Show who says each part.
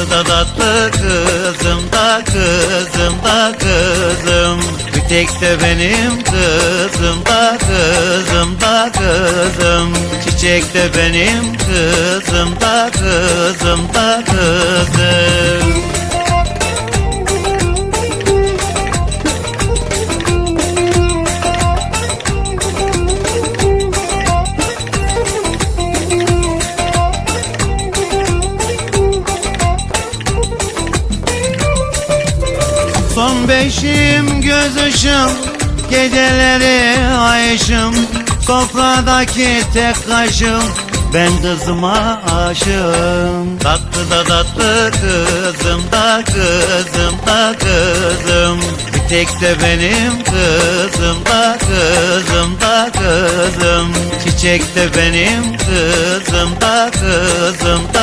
Speaker 1: Tatlı da tatlı kızım da kızım da kızım. Bir tek de benim kızım da kızım da kızım. Çiçek de benim kızım da kızım da kızım Son beşim göz ışım Geceleri ay ışım Sofradaki tek kaşım Ben kızıma aşığım. Tatlı da tatlı kızım da kızım da kızım. Bir tek de benim kızım da kızım da kızım. Çiçek de benim kızım da kızım da